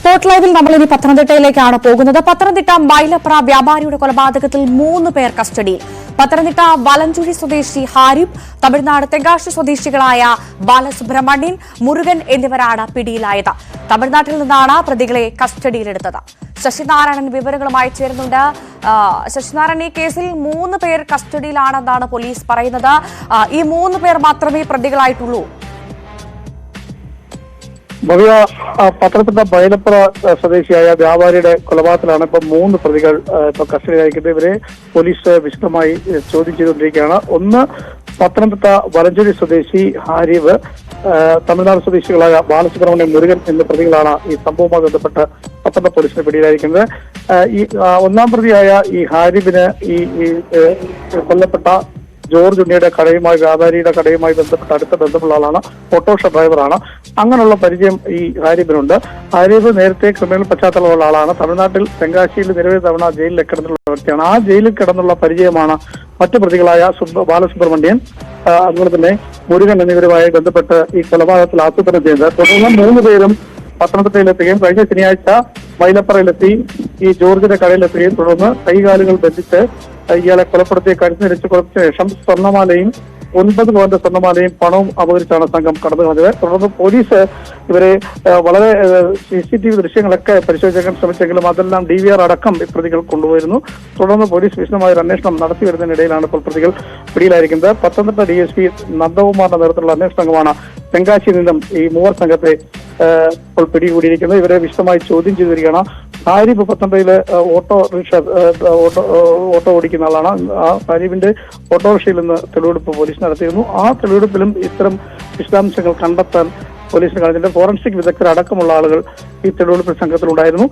Spot ലൈവിൽ നമ്മൾ ഇനി പത്തനംതിട്ടയിലേക്കാണ് പോകുന്നത്. പത്തനംതിട്ട മൈലപ്ര വ്യാപാരിയുടെ കൊലപാതകത്തിൽ മൂന്ന് പേർ കസ്റ്റഡിയിൽ. പത്തനംതിട്ട വലഞ്ചുഴി സ്വദേശി ഹാരിബ് തമിഴ്നാട് തെങ്കാശി സ്വദേശികളായ ബാലസുബ്രഹ്മണ്യൻ മുരുകൻ എന്നിവരാണ് പിടിയിലായത്. തമിഴ്നാട്ടിൽ നിന്നാണ് പ്രതികളെ കസ്റ്റഡിയിലെടുത്തത്. ശശിനാരായണൻ വിവരങ്ങളുമായി ചേരുന്നുണ്ട്. ശശിനാരായണൻ ഈ കേസിൽ മൂന്ന് പേർ കസ്റ്റഡിയിലാണെന്നാണ് പോലീസ് പറയുന്നത്. ഈ മൂന്ന് പേർ മാത്രമേ പ്രതികളായിട്ടുള്ളൂ. ഭവ്യ പത്തനംതിട്ട ബൈലപ്പുറ സ്വദേശിയായ വ്യാപാരിയുടെ കൊലപാതകത്തിലാണ് ഇപ്പൊ മൂന്ന് പ്രതികൾ ഇപ്പൊ കസ്റ്റഡിയിലായിരിക്കുന്നത്. ഇവരെ പോലീസ് വിശദമായി ചോദ്യം ചെയ്തുകൊണ്ടിരിക്കുകയാണ്. ഒന്ന് പത്തനംതിട്ട വലഞ്ചേരി സ്വദേശി ഹാരിവ് തമിഴ്നാട് സ്വദേശികളായ ബാലസുബ്രഹ്മണ്യം മുരുകൻ എന്ന പ്രതികളാണ് ഈ സംഭവവുമായി ബന്ധപ്പെട്ട് പത്തനംതിട്ട പോലീസിന് പിടിയിലായിരിക്കുന്നത്. ഈ ഒന്നാം പ്രതിയായ ഈ ഹാരിബിന് ഈ, കൊല്ലപ്പെട്ട ജോർജ് ഉണ്ണിയുടെ കടയുമായി വ്യാപാരിയുടെ കടയുമായി ബന്ധപ്പെട്ട അടുത്ത ബന്ധമുള്ള ആളാണ്. ഓട്ടോറിക്ഷ ഡ്രൈവറാണ് അങ്ങനെയുള്ള പരിചയം ഈ ഹാരിബിനുണ്ട്. ഹാരിബ് നേരത്തെ ക്രിമിനൽ പശ്ചാത്തലമുള്ള ആളാണ്. തമിഴ്നാട്ടിൽ തെങ്കാശിയിൽ നിരവധി തവണ ജയിലിൽ കിടന്നുള്ള വ്യക്തിയാണ്. ആ ജയിലിൽ കിടന്നുള്ള പരിചയമാണ് മറ്റു പ്രതികളായ സുബ് ബാലസുബ്രഹ്മണ്യൻ അതുപോലെ തന്നെ മുരുകൻ എന്നിവരുമായി ബന്ധപ്പെട്ട് ഈ കൊലപാതകത്തിൽ ആസൂത്രണം ചെയ്തത്. തുടർന്ന് മൂന്ന് പേരും പത്തനംതിട്ടയിലെത്തുകയും കഴിഞ്ഞ ശനിയാഴ്ച മൈലപ്പറയിലെത്തി ഈ ജോർജിന്റെ കടയിലെത്തുകയും തുടർന്ന് കൈകാലുകൾ ബന്ധിച്ച് ഇയാളെ കൊലപ്പെടുത്തിയ കരുത്തിനിരച്ച് കൊലപ്പെടുത്തിയ ശേഷം സ്വർണമാലയും ഒൻപത് പവന്റെ സ്വർണമാലയും പണവും അപകരിച്ചാണ് സംഘം കടന്നു കളഞ്ഞത് തുടർന്ന് പോലീസ് ഇവരെ വളരെ സി സി ടി വി ദൃശ്യങ്ങളൊക്കെ പരിശോധിക്കാൻ ശ്രമിച്ചെങ്കിലും അതെല്ലാം ഡി വി ആർ അടക്കം പ്രതികൾ കൊണ്ടുപോയിരുന്നു. തുടർന്ന് പോലീസ് വിശദമായ ഒരു അന്വേഷണം നടത്തി വരുന്നതിനിടയിലാണ് ഇപ്പോൾ പ്രതികൾ പിടിയിലായിരിക്കുന്നത്. പത്തനംതിട്ട ഡി എസ് പി നന്ദകുമാറിന്റെ നേതൃത്വത്തിലുള്ള അന്വേഷണ സംഘമാണ് തെങ്കാശിയിൽ നിന്നും ഈ മൂവർ സംഘത്തെ ഇപ്പോൾ പിടികൂടിയിരിക്കുന്നത്. ഇവരെ വിശദമായി ചോദ്യം ചെയ്തു വരികയാണ്. ആരിഫ് പത്തനംതിട്ടയിലെ ഓട്ടോറിക്ഷ ഓട്ടോ ഓട്ടോ ഓടിക്കുന്ന ആളാണ്. ആ ആരിഫിന്റെ ഓട്ടോറിക്ഷയിൽ നിന്ന് തെളിവെടുപ്പ് പോലീസ് നടത്തിയിരുന്നു. ആ തെളിവെടുപ്പിലും ഇത്തരം വിശദാംശങ്ങൾ കണ്ടെത്താൻ പോലീസിന് കഴിഞ്ഞിട്ട് ഫോറൻസിക് വിദഗ്ധർ അടക്കമുള്ള ആളുകൾ ഈ തെളിവെടുപ്പ് സംഘത്തിലുണ്ടായിരുന്നു.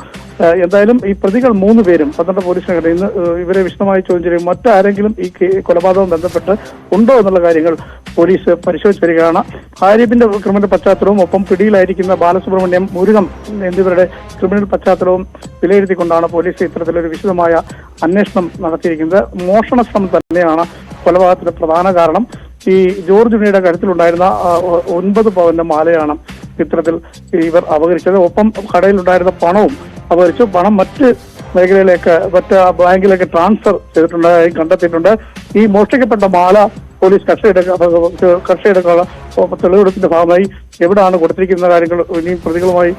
എന്തായാലും ഈ പ്രതികൾ മൂന്ന് പേരും പന്ത്രണ്ട് പോലീസിന് കണ്ടു ഇന്ന് ഇവരെ വിശദമായി ചോദ്യം ചെയ്യും. മറ്റാരെങ്കിലും ഈ കൊലപാതകം ബന്ധപ്പെട്ട് ഉണ്ടോ എന്നുള്ള കാര്യങ്ങൾ പോലീസ് പരിശോധിച്ച് വരികയാണ്. ഹാരിബിന്റെ ക്രിമിനൽ പശ്ചാത്തലവും ഒപ്പം പിടിയിലായിരിക്കുന്ന ബാലസുബ്രഹ്മണ്യം മുരുകം എന്നിവരുടെ ക്രിമിനൽ പശ്ചാത്തലവും വിലയിരുത്തിക്കൊണ്ടാണ് പോലീസ് ഇത്തരത്തിലൊരു വിശദമായ അന്വേഷണം നടത്തിയിരിക്കുന്നത്. മോഷണ ശ്രമം തന്നെയാണ് കൊലപാതകത്തിന്റെ പ്രധാന കാരണം. ഈ ജോർജ് ഉണ്ണിയുടെ ഒ- ഒൻപത് പവന്റെ മാലയാണ് ചിത്രത്തിൽ ഇവർ അപകരിച്ചത്. ഒപ്പം കടയിലുണ്ടായിരുന്ന പണവും അപകരിച്ചു. പണം മറ്റ് മേഖലയിലേക്ക് മറ്റ് ബാങ്കിലേക്ക് ട്രാൻസ്ഫർ ചെയ്തിട്ടുണ്ടായി കണ്ടെത്തിയിട്ടുണ്ട്. ഈ മോഷ്ടിക്കപ്പെട്ട മാല പോലീസ് കസ്റ്റഡിയെടുക്ക കസ്റ്റഡിയെടുക്കാനുള്ള തെളിവെടുപ്പിന്റെ ഭാഗമായി എവിടെയാണ് കൊടുത്തിരിക്കുന്ന കാര്യങ്ങൾ ഇനിയും പ്രതികളുമായി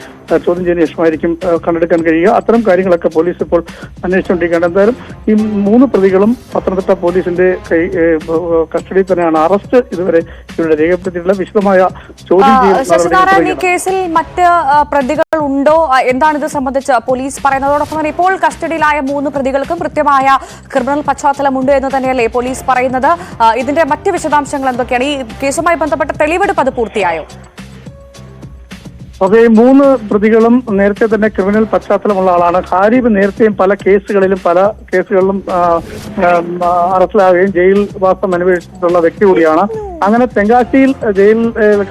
ചോദ്യം ചെയ്യുന്ന ശേഷമായിരിക്കും കണ്ടെടുക്കാൻ കഴിയുക. അത്തരം കാര്യങ്ങളൊക്കെ പോലീസ് ഇപ്പോൾ അന്വേഷിച്ചുകൊണ്ടിരിക്കുകയാണ്. എന്തായാലും ഈ മൂന്ന് പ്രതികളും പത്തനംതിട്ട പോലീസിന്റെ കൈ കസ്റ്റഡിയിൽ തന്നെയാണ് അറസ്റ്റ് ഇതുവരെ ഇവരുടെ രേഖപ്പെടുത്തിയിട്ടുള്ള വിശദമായ ചോദ്യം ഈ കേസിൽ മറ്റ് പ്രതികൾ ഉണ്ടോ? എന്താണ് ഇത് സംബന്ധിച്ച് പോലീസ് പറയുന്നതോടൊപ്പം തന്നെ ഇപ്പോൾ കസ്റ്റഡിയിലായ മൂന്ന് പ്രതികൾക്കും കൃത്യമായ ക്രിമിനൽ പശ്ചാത്തലമുണ്ട് എന്ന് തന്നെയല്ലേ പോലീസ് പറയുന്നത്. ഇതിന്റെ മറ്റ് വിശദാംശങ്ങൾ എന്തൊക്കെയാണ്? ഈ കേസുമായി ബന്ധപ്പെട്ട തെളിവെടുപ്പ് അത് പൂർത്തിയായോ? ഈ മൂന്ന് പ്രതികളും നേരത്തെ തന്നെ ക്രിമിനൽ പശ്ചാത്തലമുള്ള ആളാണ്. ഹാരിബ് നേരത്തെയും പല കേസുകളിലും പല കേസുകളിലും അറസ്റ്റിലാവുകയും ജയിൽ വാസം അനുഭവിച്ചിട്ടുള്ള വ്യക്തി കൂടിയാണ്. അങ്ങനെ തെങ്കാശിയിൽ ജയിൽ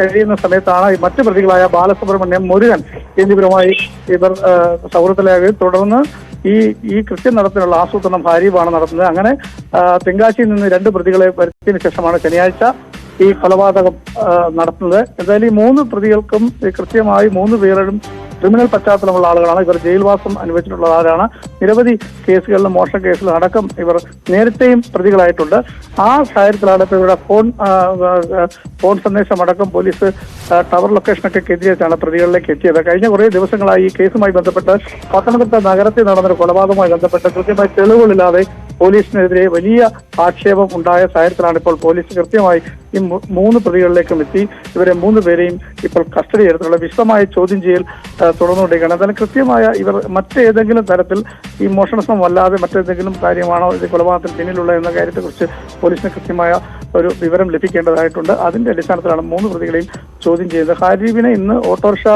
കഴിയുന്ന സമയത്താണ് മറ്റു പ്രതികളായ ബാലസുബ്രഹ്മണ്യം മുരുകൻ എന്നിവരുമായി ഇവർ സൗഹൃദത്തിലാവുകയും തുടർന്ന് ഈ ഈ കൃത്യം നടത്താനുള്ള ആസൂത്രണം ഹാരിബാണ് നടത്തുന്നത്. അങ്ങനെ തെങ്കാശിയിൽ നിന്ന് രണ്ട് പ്രതികളെ വരുത്തിയതിനു ശേഷമാണ് ശനിയാഴ്ച ഈ കൊലപാതകം നടത്തുന്നത്. എന്തായാലും ഈ മൂന്ന് പ്രതികൾക്കും കൃത്യമായി മൂന്ന് പേരും ക്രിമിനൽ പശ്ചാത്തലമുള്ള ആളുകളാണ്. ഇവർ ജയിൽവാസം അനുഭവിച്ചിട്ടുള്ളവരാണ് നിരവധി കേസുകളിലും മോഷണ കേസുകളും അടക്കം ഇവർ നേരത്തെയും പ്രതികളായിട്ടുണ്ട്. ആ സാഹചര്യത്തിലാണ് ഇപ്പോൾ ഇവരുടെ ഫോൺ ഫോൺ സന്ദേശം അടക്കം പോലീസ് ടവർ ലൊക്കേഷനൊക്കെ കേന്ദ്രീകരിച്ചാണ് പ്രതികളിലേക്ക് എത്തിയത്. കഴിഞ്ഞ കുറേ ദിവസങ്ങളായി ഈ കേസുമായി ബന്ധപ്പെട്ട് പത്തനംതിട്ട നഗരത്തിൽ നടന്നൊരു കൊലപാതകവുമായി ബന്ധപ്പെട്ട് കൃത്യമായി തെളിവുകളില്ലാതെ പോലീസിനെതിരെ വലിയ ആക്ഷേപം ഉണ്ടായ സാഹചര്യത്തിലാണ് ഇപ്പോൾ പോലീസ് കൃത്യമായി ഈ മൂന്ന് പ്രതികളിലേക്കും എത്തി. ഇവരെ മൂന്ന് പേരെയും ഇപ്പോൾ കസ്റ്റഡി എടുത്തുള്ള വിശദമായ ചോദ്യം ചെയ്യൽ തുടർന്നുകൊണ്ടിരിക്കുകയാണ്. എന്തായാലും കൃത്യമായ ഇവർ മറ്റേതെങ്കിലും തരത്തിൽ ഈ മോഷണ ശ്രമം അല്ലാതെ മറ്റേതെങ്കിലും കാര്യമാണോ ഇത് കൊലപാതകത്തിന് പിന്നിലുള്ള എന്ന കാര്യത്തെക്കുറിച്ച് പോലീസിന് കൃത്യമായ ഒരു വിവരം ലഭിക്കേണ്ടതായിട്ടുണ്ട്. അതിന്റെ അടിസ്ഥാനത്തിലാണ് മൂന്ന് പ്രതികളെയും ചോദ്യം ചെയ്യുന്നത് ഹാരീബിനെ ഇന്ന് ഓട്ടോറിക്ഷ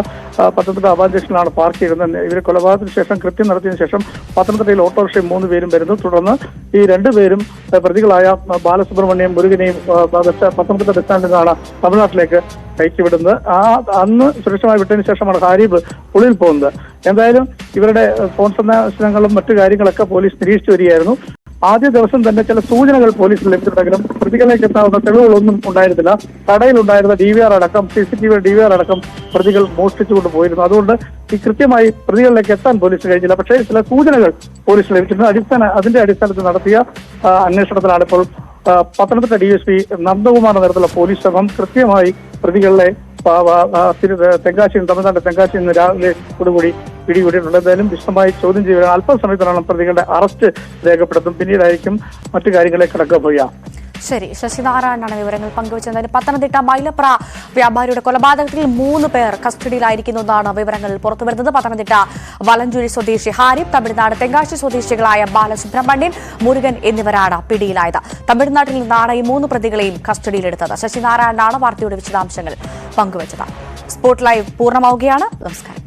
പത്തനംതിട്ട അബാൻ പാർക്ക് ചെയ്തത് ഇവർ കൊലപാതകത്തിന് ശേഷം കൃത്യം നടത്തിയതിനു ശേഷം പത്തനംതിട്ടയിൽ ഓട്ടോറിക്ഷയും മൂന്ന് പേരും വരുന്നു. തുടർന്ന് ഈ രണ്ടുപേരും പ്രതികളായ ബാലസുബ്രഹ്മണ്യം മുരുകനെയും പത്തനംതിട്ട ബസ് സ്റ്റാൻഡിൽ നിന്നാണ് തമിഴ്നാട്ടിലേക്ക് കയറ്റിവിടുന്നത്. ആ അന്ന് സുരക്ഷമായി വിട്ടതിന് ശേഷമാണ് ഹാരിബ് പുളിയിൽ പോകുന്നത്. എന്തായാലും ഇവരുടെ ഫോൺ സന്ദർശനങ്ങളും മറ്റു കാര്യങ്ങളൊക്കെ പോലീസ് നിരീക്ഷിച്ചു വരികയായിരുന്നു. ആദ്യ ദിവസം തന്നെ ചില സൂചനകൾ പോലീസിന് ലഭിച്ചിട്ടുണ്ടെങ്കിലും പ്രതികളിലേക്ക് എത്താവുന്ന തെളിവുകളൊന്നും ഉണ്ടായിരുന്നില്ല. കടയിലുണ്ടായിരുന്ന ഡി വി ആർ അടക്കം C C T V D V R അടക്കം പ്രതികൾ മോഷ്ടിച്ചുകൊണ്ട് പോയിരുന്നു. അതുകൊണ്ട് ഈ കൃത്യമായി പ്രതികളിലേക്ക് എത്താൻ പോലീസ് കഴിഞ്ഞില്ല. പക്ഷേ ചില സൂചനകൾ പോലീസിന് ലഭിച്ചിട്ടുണ്ട്. അടിസ്ഥാന അതിന്റെ അടിസ്ഥാനത്തിൽ നടത്തിയ അന്വേഷണത്തിലാണ് ഇപ്പോൾ Pathanamthitta D S P Nandakumar നേതൃത്വത്തിലുള്ള പോലീസ് സംഘം കൃത്യമായി പ്രതികളെ തെങ്കാശി തമിഴ്നാട് തെങ്കാശിയിൽ നിന്ന് രാവിലെ കൂടി പിടികൂടിയിട്ടുണ്ട്. എന്തായാലും വിശദമായി ചോദ്യം ചെയ്യുക അല്പസമയത്തിനാണ് പ്രതികളുടെ അറസ്റ്റ് രേഖപ്പെടുത്തും. പിന്നീടായിരിക്കും മറ്റു കാര്യങ്ങളെ കടക്കുക ശരി ശശിനാരായണനാണ് വിവരങ്ങൾ പങ്കുവച്ചത്. പത്തനംതിട്ട മൈലപ്ര വ്യാപാരിയുടെ കൊലപാതകത്തിൽ മൂന്ന് പേർ കസ്റ്റഡിയിലായിരിക്കുന്നു എന്നാണ് വിവരങ്ങൾ പുറത്തുവരുന്നത്. പത്തനംതിട്ട വലഞ്ചുഴി സ്വദേശി ഹാരിഫ് തമിഴ്നാട് തെങ്കാശി സ്വദേശികളായ ബാലസുബ്രഹ്മണ്യൻ മുരുകൻ എന്നിവരാണ് പിടിയിലായത്. തമിഴ്നാട്ടിൽ നിന്നാണ് ഈ മൂന്ന് പ്രതികളെയും കസ്റ്റഡിയിലെടുത്തത്. ശശിനാരായണനാണ് വാർത്തയുടെ വിശദാംശങ്ങൾ പങ്കുവച്ചത്. സ്പോട്ട് ലൈവ് പൂർണമാവുകയാണ്. നമസ്കാരം.